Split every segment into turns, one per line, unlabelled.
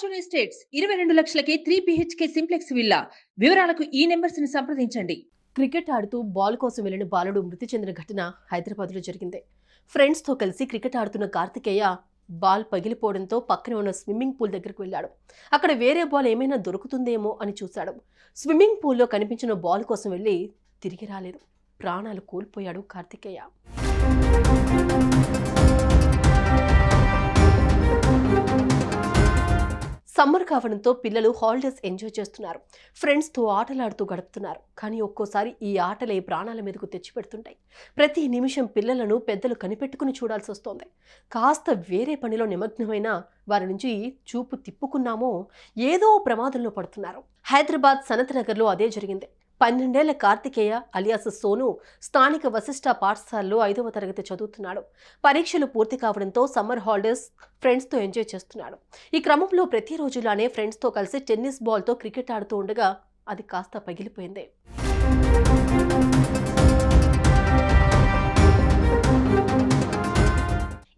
Fortune estates ఇరవై రెండు లక్షలకే త్రీ బిహెచ్కే సింప్లెక్స్ విల్లా వివరాలకు ఈ నెంబర్స్ని సంప్రదించండి.
క్రికెట్ ఆడుతూ బాల్ కోసం వెళ్ళిన బాలుడు మృతి చెందిన ఘటన హైదరాబాద్లో జరిగింది. ఫ్రెండ్స్తో కలిసి క్రికెట్ ఆడుతున్న కార్తికేయ బాల్ పగిలిపోవడంతో పక్కనే ఉన్న స్విమ్మింగ్ పూల్ దగ్గరకు వెళ్ళాడు. అక్కడ వేరే బాల్ ఏమైనా దొరుకుతుందేమో అని చూశాడు. స్విమ్మింగ్ పూల్లో కనిపించిన బాల్ కోసం వెళ్ళి తిరిగి రాలేదు. ప్రాణాలు కోల్పోయాడు కార్తికేయ. కావడంతో పిల్లలు హాలిడేస్ ఎంజాయ్ చేస్తున్నారు. ఫ్రెండ్స్తో ఆటలాడుతూ గడుపుతున్నారు. కానీ ఒక్కోసారి ఈ ఆటలే ప్రాణాల మీదకు తెచ్చిపెడుతుంటాయి. ప్రతి నిమిషం పిల్లలను పెద్దలు కనిపెట్టుకుని చూడాల్సి వస్తోంది. కాస్త వేరే పనిలో నిమగ్నమైన వారి నుంచి చూపు తిప్పుకున్నామో ఏదో ప్రమాదంలో పడుతున్నారు. హైదరాబాద్ సనత్ నగర్లో అదే జరిగింది. పన్నెండేళ్ళ కార్తికేయ అలియాస్ సోను స్థానిక వశిష్ట పాఠశాలలో ఐదవ తరగతి చదువుతున్నాడు. పరీక్షలు పూర్తి కావడంతో సమ్మర్ హాలిడేస్ ఫ్రెండ్స్తో ఎంజాయ్ చేస్తున్నాడు. ఈ క్రమంలో ప్రతిరోజులానే ఫ్రెండ్స్తో కలిసి టెన్నిస్ బాల్తో క్రికెట్ ఆడుతూ ఉండగా అది కాస్త పగిలిపోయింది.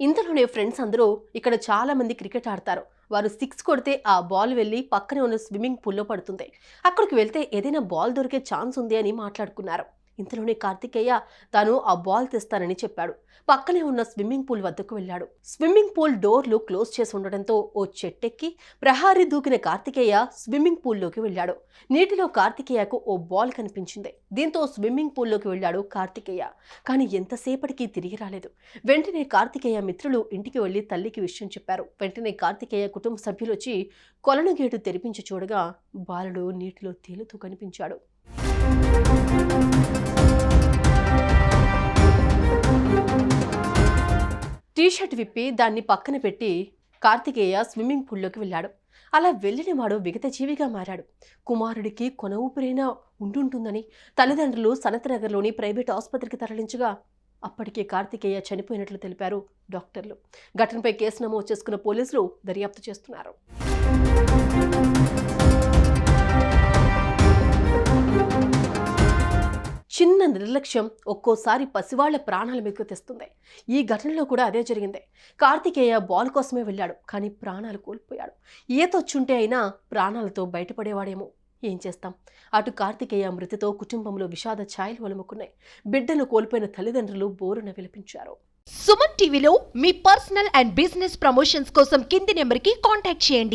ఇంతలోనే ఫ్రెండ్స్ అందరూ ఇక్కడ చాలామంది క్రికెట్ ఆడతారు. వారు సిక్స్ కొడితే ఆ బాల్ వెళ్ళి పక్కనే ఉన్న స్విమ్మింగ్ పూల్లో పడుతుంది. అక్కడికి వెళ్తే ఏదైనా బాల్ దొరికే ఛాన్స్ ఉంది అని మాట్లాడుకున్నారు. ఇంతలోనే కార్తికేయ తాను ఆ బాల్ తెస్తానని చెప్పాడు. పక్కనే ఉన్న స్విమ్మింగ్ పూల్ వద్దకు వెళ్ళాడు. స్విమ్మింగ్ పూల్ డోర్లు క్లోజ్ చేసి ఉండడంతో ఓ చెట్టెక్కి ప్రహారీ దూకిన కార్తికేయ స్విమ్మింగ్ పూల్లోకి వెళ్ళాడు. నీటిలో కార్తికేయకు ఓ బాల్ కనిపించింది. దీంతో స్విమ్మింగ్ పూల్లోకి వెళ్ళాడు కార్తికేయ. కానీ ఎంతసేపటికి తిరిగి రాలేదు. వెంటనే కార్తికేయ మిత్రులు ఇంటికి వెళ్ళి తల్లికి విషయం చెప్పారు. వెంటనే కార్తికేయ కుటుంబ సభ్యులు వచ్చి కొలను గేటు తెరిపించి చూడగా బాలుడు నీటిలో తేలుతూ కనిపించాడు. టీషర్ట్ విప్పి దాన్ని పక్కన పెట్టి కార్తికేయ స్విమ్మింగ్ పూల్లోకి వెళ్ళాడు. అలా వెళ్ళిన వాడు విగత జీవిగా మారాడు. కుమారుడికి కొన ఊపిరైనా ఉండుంటుందని తల్లిదండ్రులు సనత్నగర్లోని ప్రైవేట్ ఆసుపత్రికి తరలించగా అప్పటికే కార్తికేయ చనిపోయినట్లు తెలిపారు డాక్టర్లు. ఘటనపై కేసు నమోదు చేసుకున్న పోలీసులు దర్యాప్తు చేస్తున్నారు. నిర్లక్ష్యం ఒక్కోసారి పసివాళ్ళ ప్రాణాల మీదకు తెస్తుంది. ఈ ఘటనలో కూడా అదే జరిగింది. కార్తికేయ బాల్ కోసమే వెళ్ళాడు కానీ ప్రాణాలు కోల్పోయాడు. ఈతొచ్చుంటే అయినా ప్రాణాలతో బయటపడేవాడేమో. ఏం చేస్తాం? అటు కార్తికేయ మృతితో కుటుంబంలో విషాద ఛాయలు వలుముకున్నాయి బిడ్డను కోల్పోయిన తల్లిదండ్రులు బోరున విలపించారు.
సుమన్ టీవీలో మీ పర్సనల్ అండ్ బిజినెస్ ప్రమోషన్స్ కోసం కింది నెంబర్కి కాంటాక్ట్ చేయండి.